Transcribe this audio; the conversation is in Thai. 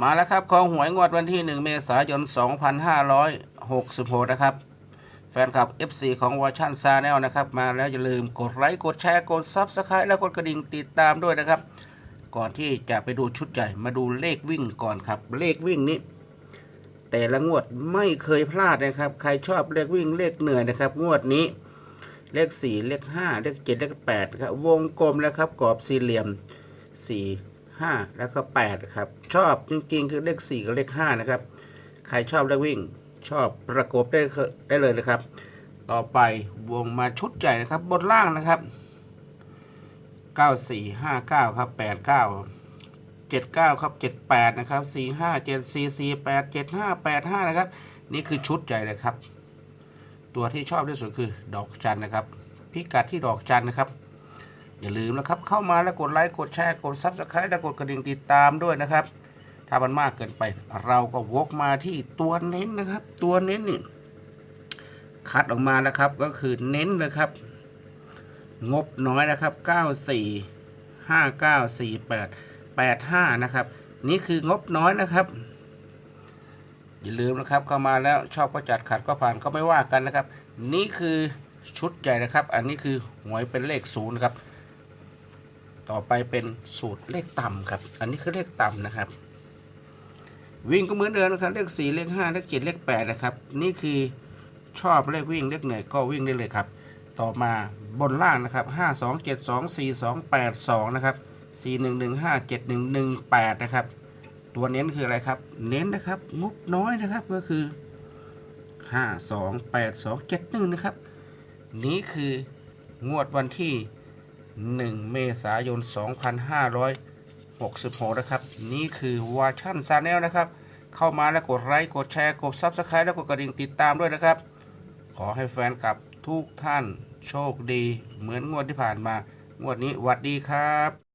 มาแล้วครับของหวยงวดวันที่ 1 เมษายน 2566 นะครับ แฟนคลับ FC ของวอชันซาแนลนะครับ มาแล้วอย่าลืมกดไลค์กดแชร์กดซับสไครต์แล้วกดกระดิ่งติดตามด้วยนะครับ ก่อนที่จะไปดูชุดใหญ่ มาดูเลขวิ่งก่อนครับ เลขวิ่งนี้ แต่ละงวดไม่เคยพลาดนะครับ ใครชอบเลขวิ่งเลขเหนื่อยนะครับ งวดนี้ เลข 4 เลข 5 เลข 7 เลข8ครับวงกลมแล้วครับกรอบสี่เหลี่ยม 4 5 แล้วก็ 8 ครับ ชอบจริงๆ คือเลข 4 กับเลข 5 นะครับ ใครชอบเลขวิ่ง ชอบประกบได้เคได้เลยนะครับ ต่อไปวงมาชุดใหญ่นะครับ บนล่างนะครับ 9459 ครับ 89 79 ครับ 78 นะครับ 45 74 48 75 85 นะครับ นี่คือชุดใหญ่เลยครับ ตัวที่ชอบที่สุดคือดอกจันนะครับ พิกัดที่ดอกจันนะครับ อย่าลืมนะครับ เข้ามาแล้วกดไลค์กดแชร์กดซับสไครต์และกดกระดิ่งติดตามด้วยนะครับ ถ้ามันมากเกินไปเราก็วกมาที่ตัวเน้นนะครับ ตัวเน้นนี่คัดออกมาแล้วครับก็คือเน้นเลยครับ งบน้อยนะครับ 94 5948 85 นะครับ นี่คืองบน้อยนะครับ อย่าลืมนะครับเข้ามาแล้วชอบก็จัดขัดก็ผ่านก็ไม่ว่ากันนะครับ นี่คือชุดใหญ่นะครับ อันนี้คือหวยเป็นเลขศูนย์นะครับ ต่อไปเป็นสูตรเลขต่ำครับ อันนี้คือเลขต่ำนะครับ วิ่งก็เหมือนเดิมนะครับ เลขสี่เลขห้าเลขเจ็ดเลขแปดนะครับ นี่คือชอบเลขวิ่งเลขเหนื่อยก็วิ่งได้เลยครับ ต่อมาบนล่างนะครับห้าสองเจ็ดสองสี่สองแปดสองนะครับสี่หนึ่งหนึ่งห้าเจ็ดหนึ่งหนึ่งแปดนะครับ ตัวเน้นคืออะไรครับ เน้นนะครับงบน้อยนะครับก็คือ5 2 8 2 7 1นะครับ นี้คืองวดวันที่ 1 เมษายน 2566 นะครับ นี่คือวาชั่นซาแนลนะครับ เข้ามาแล้วกดไลค์กดแชร์กด Subscribe แล้วกดกระดิ่งติดตามด้วยนะครับ ขอให้แฟนกลับทุกท่านโชคดี เหมือนงวดที่ผ่านมางวดนี้หวัดดีครับ